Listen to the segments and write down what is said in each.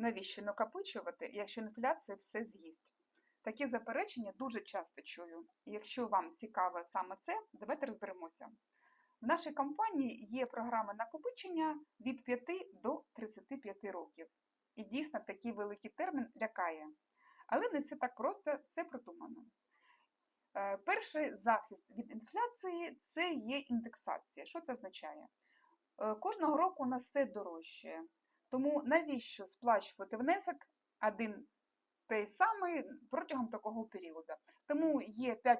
Навіщо накопичувати, якщо інфляція все з'їсть? Такі заперечення дуже часто чую. Якщо вам цікаво саме це, давайте розберемося. В нашій компанії є програма накопичення від 5 до 35 років. І дійсно такий великий термін лякає. Але не все так просто, все продумано. Е, Перший захист від інфляції це є індексація. Що це означає? Е, Кожного року у нас все дорожчає. Тому навіщо сплачувати внесок один той самий протягом такого періоду? Тому є 5%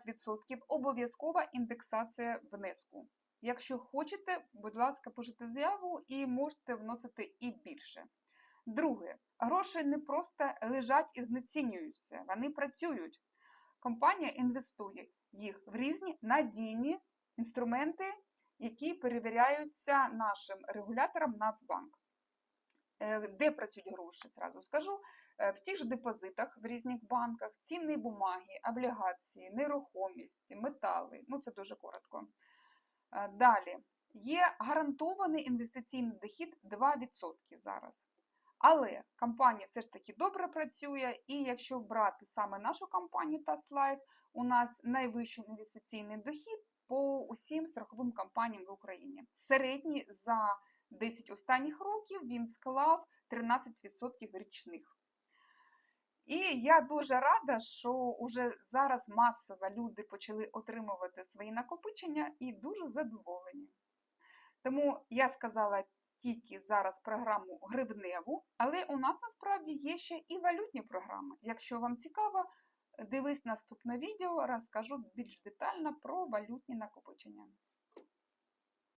обов'язкова індексація внеску. Якщо хочете, будь ласка, пишіть заяву і можете вносити і більше. Друге, гроші не просто лежать і знецінюються, вони працюють. Компанія інвестує їх в різні надійні інструменти, які перевіряються нашим регулятором Нацбанк. Е, Де працюють гроші, зразу скажу. Е, В тих ж депозитах в різних банках, цінні бумаги, облігації, нерухомість, метали. Ну, це дуже коротко. Е, Далі є гарантований інвестиційний дохід 2% зараз. Але компанія все ж таки добре працює, і якщо брати саме нашу компанію TassLife, у нас найвищий інвестиційний дохід по усім страховим компаніям в Україні. Середній за 10 останніх років він склав 13% річних. І я дуже рада, що уже зараз масово люди почали отримувати свої накопичення і дуже задоволені. Тому я сказала тільки зараз програму гривневу, але у нас насправді є ще і валютні програми. Якщо вам цікаво, дивись наступне відео, розкажу більш детально про валютні накопичення.